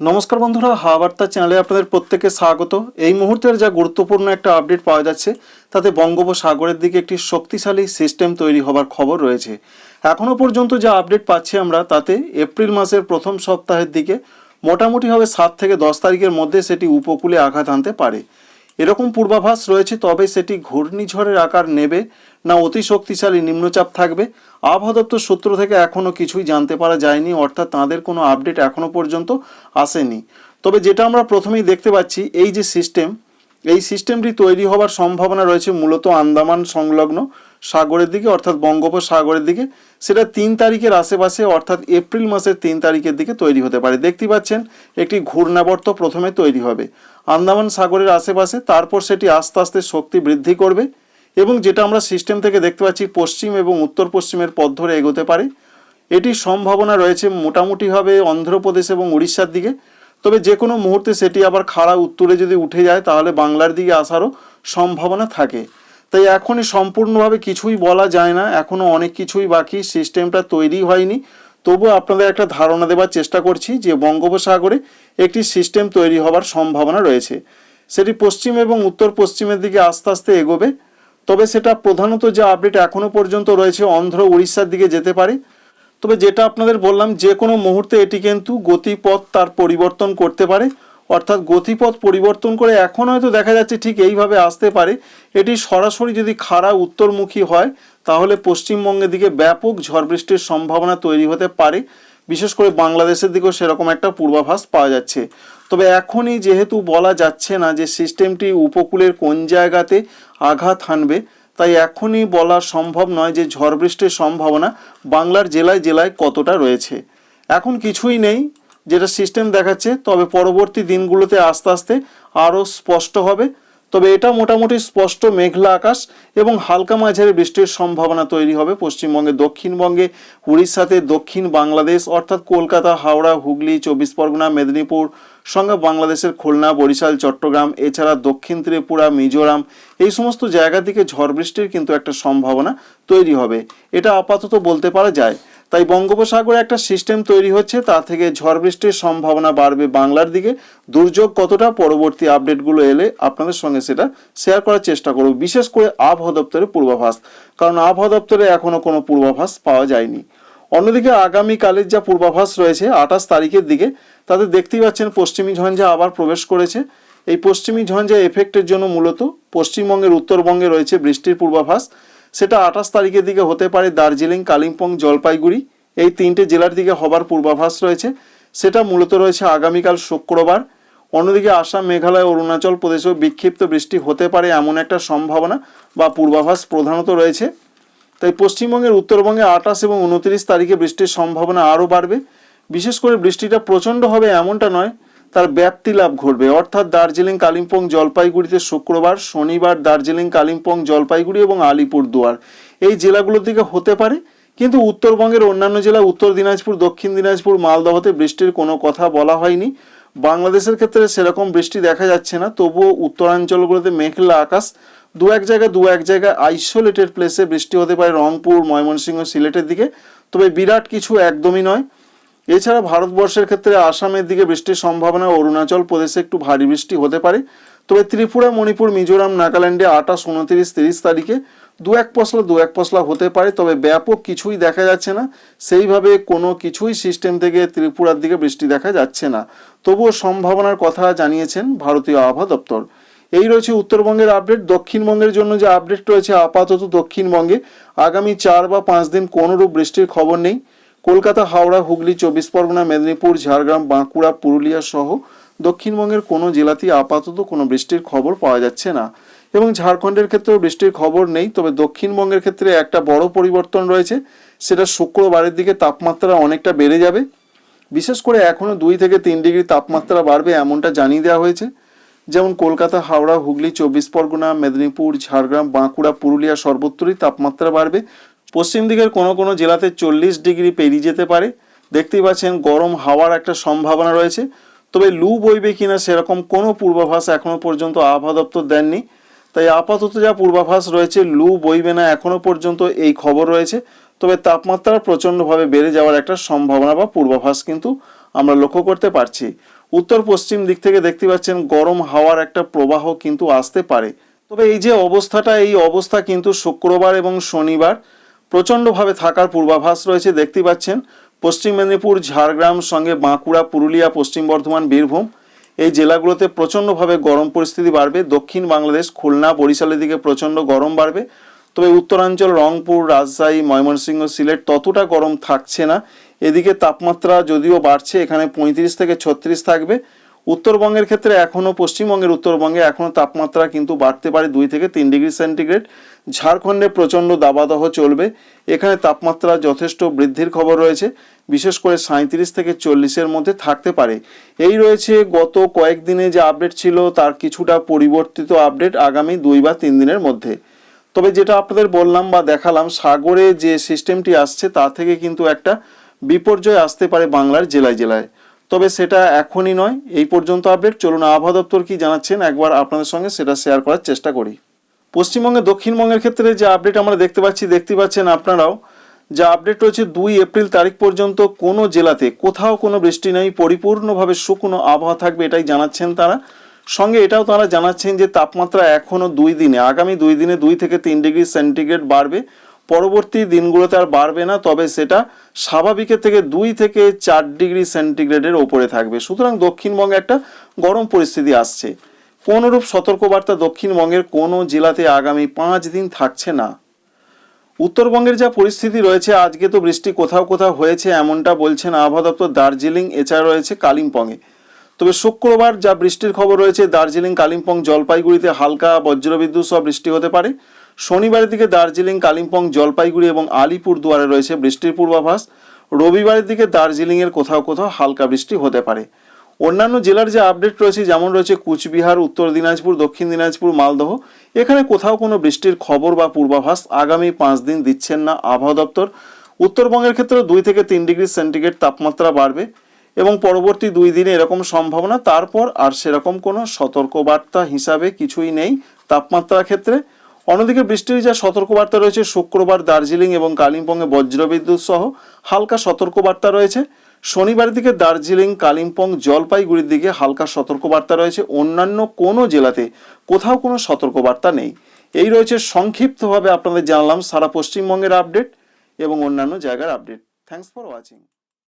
নমস্কার বন্ধুরা হাওয়ার্তা চ্যানেলে আপনাদের প্রত্যেকে স্বাগত। এই মুহূর্তের যা গুরুত্বপূর্ণ একটা আপডেট পাওয়া যাচ্ছে, তাতে বঙ্গোপসাগরের দিকে একটি শক্তিশালী সিস্টেম তৈরি হবার খবর রয়েছে। এখনও পর্যন্ত যা আপডেট পাচ্ছি আমরা, তাতে এপ্রিল মাসের প্রথম সপ্তাহের দিকে মোটামুটিভাবে সাত থেকে দশ তারিখের মধ্যে সেটি উপকূলে আঘাত আনতে পারে। এরকম পূর্বাভাস রয়েছে, তবে সেটি ঘূর্ণিঝড়ের আকার নেবে না অতি শক্তিশালী নিম্নচাপ থাকবে। আবহাওয়া দপ্তর সূত্র থেকে এখনও কিছুই জানতে পারা যায়নি, অর্থাৎ তাদের কোনো আপডেট এখনও পর্যন্ত আসেনি। তবে যেটা আমরা প্রথমেই দেখতে পাচ্ছি, এই যে সিস্টেম এই সিস্টেমটি তৈরি হওয়ার সম্ভাবনা রয়েছে মূলত আন্দামান সংলগ্ন সাগরের দিকে, অর্থাৎ বঙ্গোপসাগরের দিকে, সেটা তিন তারিখের আশেপাশে, অর্থাৎ এপ্রিল মাসের তিন তারিখের দিকে তৈরি হতে পারে। দেখতে পাচ্ছেন, একটি ঘূর্ণাবর্ত প্রথমে তৈরি হবে। আন্দামান সাগরের আশেপাশে, তারপর সেটি আস্তে আস্তে শক্তি বৃদ্ধি করবে এবং যেটা আমরা সিস্টেম থেকে দেখতে পাচ্ছি, পশ্চিম এবং উত্তর পশ্চিমের পথ ধরে এগোতে পারে। এটির সম্ভাবনা রয়েছে মোটামুটিভাবে অন্ধ্রপ্রদেশ এবং উড়িষ্যার দিকে। তবে যে কোনো মুহূর্তে সেটি আবার খাড়া উত্তরে যদি উঠে যায়, তাহলে বাংলার দিকে আসারও সম্ভাবনা থাকে। তাই এখনই সম্পূর্ণভাবে কিছুই বলা যায় না। এখনও অনেক কিছুই বাকি, সিস্টেমটা তৈরি হয়নি। তবুও আপনাদের একটা ধারণা দেওয়ার চেষ্টা করছি যে বঙ্গোপসাগরে একটি সিস্টেম তৈরি হবার সম্ভাবনা রয়েছে। সেটি পশ্চিম এবং উত্তর পশ্চিমের দিকে আস্তে আস্তে এগোবে। তবে সেটা প্রধানত যে আপডেট এখনও পর্যন্ত রয়েছে অন্ধ্র উড়িষ্যার দিকে যেতে পারে। তবে যেটা আপনাদের বললাম, যে কোনো মুহূর্তে এটি কিন্তু গতিপথ তার পরিবর্তন করতে পারে। অর্থাৎ গতিপথ পরিবর্তন করে এখন হয়তো দেখা যাচ্ছে ঠিক এইভাবে আসতে পারে। এটি সরাসরি যদি খাড়া উত্তরমুখী হয়, তাহলে পশ্চিমবঙ্গের দিকে ব্যাপক ঝড় বৃষ্টির সম্ভাবনা তৈরি হতে পারে। বিশেষ করে বাংলাদেশের দিকেও সেরকম একটা পূর্বাভাস পাওয়া যাচ্ছে। তবে এখনই যেহেতু বলা যাচ্ছে না যে সিস্টেমটি উপকূলের কোন জায়গাতে আঘাত হানবে, তাই এখনই বলা সম্ভব নয় যে ঝড় বৃষ্টির সম্ভাবনা বাংলার জেলায় জেলায় কতটা রয়েছে। এখন কিছুই নেই যেটা সিস্টেম দেখাচ্ছে, তবে পরবর্তী দিনগুলোতে আস্তে আস্তে আরও স্পষ্ট হবে। তবে এটা মোটামুটি স্পষ্ট মেঘলা আকাশ এবং হালকা মাঝারি বৃষ্টির সম্ভাবনা তৈরি হবে পশ্চিমবঙ্গে, দক্ষিণবঙ্গে, উড়িষ্যাতে দক্ষিণ বাংলাদেশ অর্থাৎ কলকাতা, হাওড়া, হুগলি, চব্বিশ পরগনা, মেদিনীপুর, সঙ্গে বাংলাদেশের খুলনা, বরিশাল, চট্টগ্রাম, এছাড়া দক্ষিণ ত্রিপুরা, মিজোরাম, এই সমস্ত জায়গা থেকে ঝড় বৃষ্টির কিন্তু একটা সম্ভাবনা তৈরি হবে। এটা আপাতত বলতে পারা যায়। তাই বঙ্গোপসাগরে একটা সিস্টেম তৈরি হচ্ছে, তা থেকে ঝড় বৃষ্টির সম্ভাবনা বাড়বে বাংলার দিকে। দুর্যোগ কতটা, পরবর্তী আপডেটগুলো এলে আপনাদের সঙ্গে সেটা শেয়ার করার চেষ্টা করব, বিশেষ করে আবহাওয়া দপ্তরের পূর্বাভাস, কারণ আবহাওয়া দপ্তরে এখনও কোনো পূর্বাভাস পাওয়া যায়নি। অন্যদিকে আগামীকালের যা পূর্বাভাস রয়েছে, আঠাশ তারিখের দিকে, তাতে দেখতেই পাচ্ছেন পশ্চিমী ঝঞ্ঝা আবার প্রবেশ করেছে। এই পশ্চিমী ঝঞ্ঝা এফেক্টের জন্য মূলত পশ্চিমবঙ্গের উত্তরবঙ্গে রয়েছে বৃষ্টির পূর্বাভাস। সেটা আঠাশ তারিখের দিকে হতে পারে দার্জিলিং, কালিম্পং, জলপাইগুড়ি। এই তিনটে জেলার দিকে হবার পূর্বাভাস রয়েছে। সেটা মূলত রয়েছে আগামীকাল শুক্রবার। অন্যদিকে আসাম, মেঘালয়, অরুণাচল প্রদেশেও বিক্ষিপ্ত বৃষ্টি হতে পারে এমন একটা সম্ভাবনা বা পূর্বাভাস প্রধানত রয়েছে। তাই পশ্চিমবঙ্গের উত্তরবঙ্গে আঠাশ এবং উনত্রিশ তারিখে বৃষ্টির সম্ভাবনা আরও বাড়বে। বিশেষ করে বৃষ্টিটা প্রচণ্ড হবে এমনটা নয় তার ব্যাপ্তি লাভ ঘটবে। অর্থাৎ দার্জিলিং, কালিম্পং, জলপাইগুড়িতে শুক্রবার, শনিবার দার্জিলিং, কালিম্পং, জলপাইগুড়ি এবং আলিপুরদুয়ার। এই জেলাগুলোর দিকে হতে পারে, কিন্তু উত্তরবঙ্গের অন্যান্য জেলা উত্তর দিনাজপুর, দক্ষিণ দিনাজপুর, মালদহতে বৃষ্টির কোনো কথা বলা হয়নি। বাংলাদেশের ক্ষেত্রে সেরকম বৃষ্টি দেখা যাচ্ছে না, তবুও উত্তরাঞ্চলগুলোতে মেঘলা আকাশ, দু এক জায়গায় দু এক জায়গায় আইসোলেটেড প্লেসে বৃষ্টি হতে পারে রংপুর, ময়মনসিংহ, সিলেটের দিকে। তবে বিরাট কিছু একদমই নয়। এছাড়া ভারতবর্ষের ক্ষেত্রে আসামের দিকে বৃষ্টির সম্ভাবনা অরুণাচল প্রদেশে একটু ভারী বৃষ্টি হতে পারে। তবে ত্রিপুরা, মণিপুর, মিজোরাম, নাগাল্যান্ডে আঠাশ, উনত্রিশ, তিরিশ তারিখে দু এক পশলা, দু এক পশলা হতে পারে, তবে ব্যাপক কিছুই দেখা যাচ্ছে না। সেইভাবে কোনো কিছুই সিস্টেম থেকে ত্রিপুরার দিকে বৃষ্টি দেখা যাচ্ছে না। তবুও সম্ভাবনার কথা জানিয়েছেন ভারতীয় আবহাওয়া দপ্তর। এই রয়েছে উত্তরবঙ্গের আপডেট। দক্ষিণবঙ্গের জন্য যে আপডেট রয়েছে আপাতত দক্ষিণবঙ্গে, আগামী চার বা পাঁচ দিন কোনোরূপ বৃষ্টির খবর নেই। কলকাতা, হাওড়া, হুগলি, চব্বিশ পরগনা, মেদিনীপুর, ঝাড়গ্রাম, বাঁকুড়া, পুরুলিয়া সহ দক্ষিণবঙ্গের কোনো জেলাতেই আপাতত কোনো বৃষ্টির খবর পাওয়া যাচ্ছে না। এবং ঝাড়খণ্ডের ক্ষেত্রেও বৃষ্টির খবর নেই, তবে দক্ষিণবঙ্গের ক্ষেত্রে একটা বড় পরিবর্তন রয়েছে। সেটা শুক্রবারের দিকে তাপমাত্রা অনেকটা বেড়ে যাবে। বিশেষ করে এখনও দুই থেকে তিন ডিগ্রি তাপমাত্রা বাড়বে এমনটা জানিয়ে দেওয়া হয়েছে। যেমন কলকাতা, হাওড়া, হুগলি, চব্বিশ পরগনা, মেদিনীপুর, ঝাড়গ্রাম, বাঁকুড়া, পুরুলিয়া সর্বত্রই তাপমাত্রা বাড়বে। পশ্চিম দিকের কোনো কোনো জেলাতে চল্লিশ ডিগ্রি পেরিয়ে যেতে পারে। দেখতেই পাচ্ছেন গরম হাওয়ার একটা সম্ভাবনা রয়েছে। তবে লু বইবে কিনা সেরকম কোনো পূর্বাভাস এখনও পর্যন্ত আবহাওয়া দপ্তর দেননি। তাই আপাতত যা পূর্বাভাস রয়েছে, লু বইবে না এখনও পর্যন্ত এই খবর রয়েছে। তবে তাপমাত্রা প্রচণ্ডভাবে বেড়ে যাওয়ার একটা সম্ভাবনা বা পূর্বাভাস কিন্তু আমরা লক্ষ্য করতে পারছি। উত্তর পশ্চিম দিক থেকে দেখতে পাচ্ছেন গরম হাওয়ার একটা প্রবাহ কিন্তু আসতে পারে। তবে এই যে অবস্থাটা, এই অবস্থা কিন্তু শুক্রবার এবং শনিবার প্রচণ্ডভাবে থাকার পূর্বাভাস রয়েছে দেখতে পাচ্ছেন। পশ্চিম মেদিনীপুর, ঝাড়গ্রাম, সঙ্গে বাঁকুড়া, পুরুলিয়া, পশ্চিম বর্ধমান, বীরভূম এই জেলাগুলোতে প্রচণ্ডভাবে গরম পরিস্থিতি বাড়বে। দক্ষিণ বাংলাদেশ, খুলনা, বরিশালের দিকে প্রচণ্ড গরম বাড়বে। তবে উত্তরাঞ্চল, রংপুর, রাজশাহী, ময়মনসিংহ, সিলেট ততটা গরম থাকছে না। এদিকে তাপমাত্রা যদিও বাড়ছে, এখানে পঁয়ত্রিশ থেকে ছত্রিশ থাকবে। উত্তরবঙ্গের ক্ষেত্রে এখনও পশ্চিমবঙ্গের উত্তরবঙ্গে এখনও তাপমাত্রা কিন্তু বাড়তে পারে দুই থেকে তিন ডিগ্রি সেন্টিগ্রেড। ঝাড়খণ্ডে প্রচণ্ড দাবাদহ চলবে। এখানে তাপমাত্রা যথেষ্ট বৃদ্ধির খবর রয়েছে। বিশেষ করে সাঁত্রিশ থেকে চল্লিশের মধ্যে থাকতে পারে। এই রয়েছে গত কয়েকদিনে যে আপডেট ছিল, তার কিছুটা পরিবর্তিত আপডেট আগামী দুই বা তিন দিনের মধ্যে। তবে যেটা আপনাদের বললাম বা দেখালাম, সাগরে যে সিস্টেমটি আসছে, তা থেকে কিন্তু একটা বিপর্যয় আসতে পারে বাংলার জেলায় জেলায়। তবে সেটা এখনই নয়, এই পর্যন্ত আপডেট। চলুন আবহাওয়া দপ্তর কি জানাচ্ছেন, একবার আপনাদের সঙ্গে সেটা শেয়ার করার চেষ্টা করি। পশ্চিমবঙ্গে, দক্ষিণবঙ্গের ক্ষেত্রে যে আপডেট আমরা দেখতে পাচ্ছি, দেখতে পাচ্ছেন আপনারাও, যে আপডেট রয়েছে দুই এপ্রিল তারিখ পর্যন্ত কোনো জেলাতে। কোথাও কোনো বৃষ্টি নেই, পরিপূর্ণভাবে শুকনো আবহাওয়া থাকবে এটাই জানাচ্ছেন তারা। সঙ্গে এটাও তারা জানাচ্ছেন যে তাপমাত্রা এখনও দুই দিনে, আগামী দুই দিনে দুই থেকে তিন ডিগ্রি সেন্টিগ্রেড বাড়বে। পরবর্তী দিনগুলোতে আর বাড়বে না, তবে সেটা স্বাভাবিকের থেকে দুই থেকে চার ডিগ্রি সেন্টিগ্রেডের ওপরে থাকবে। সুতরাং দক্ষিণবঙ্গে একটা গরম পরিস্থিতি আসছে। কোনরূপ সতর্কবার্তা দক্ষিণবঙ্গের কোনো জেলাতে আগামী পাঁচ দিন থাকছে না। উত্তরবঙ্গের যা পরিস্থিতি রয়েছে, আজকে তো বৃষ্টি কোথাও কোথাও হয়েছে, এমনটা বলছেন আবহাওয়া দপ্তর দার্জিলিং, এছাড়া রয়েছে কালিম্পংয়ে। তবে শুক্রবার যা বৃষ্টির খবর রয়েছে, দার্জিলিং, কালিম্পং, জলপাইগুড়িতে হালকা বজ্রবিদ্যুৎ সহ বৃষ্টি হতে পারে। শনিবারের দিকে দার্জিলিং, কালিম্পং, জলপাইগুড়ি এবং আলিপুর দুয়ারে রয়েছে বৃষ্টির পূর্বাভাস। রবিবারের দিকে দার্জিলিংয়ের কোথাও কোথাও হালকা বৃষ্টি হতে পারে। অন্যান্য জেলার যে আপডেট রয়েছে, যেমন রয়েছে কুচবিহার, উত্তর দিনাজপুর, দক্ষিণ দিনাজপুর, মালদহ, এখানে কোথাও কোনো বৃষ্টির খবর বা পূর্বাভাস আগামী পাঁচ দিন দিচ্ছেন না আবহাওয়া দপ্তর। উত্তরবঙ্গের ক্ষেত্রে দুই থেকে তিন ডিগ্রি সেন্টিগ্রেড তাপমাত্রা বাড়বে এবং পরবর্তী দুই দিনে এরকম সম্ভাবনা। তারপর আর সেরকম কোনো সতর্কবার্তা হিসাবে কিছুই নেই তাপমাত্রার ক্ষেত্রে। অন্যদিকে বৃষ্টির যা সতর্কবার্তা রয়েছে শুক্রবার দার্জিলিং এবং কালিম্পংয়ে বজ্রবিদ্যুৎ সহ হালকা সতর্কবার্তা রয়েছে। শনিবার দিকে দার্জিলিং, কালিম্পং, জলপাইগুড়ির দিকে হালকা সতর্কবার্তা রয়েছে। অন্যান্য কোনো জেলাতে কোথাও কোনো সতর্কবার্তা নেই। এই রয়েছে সংক্ষিপ্তভাবে আপনাদের জানালাম সারা পশ্চিমবঙ্গের আপডেট এবং অন্যান্য জায়গার আপডেট। Thanks for watching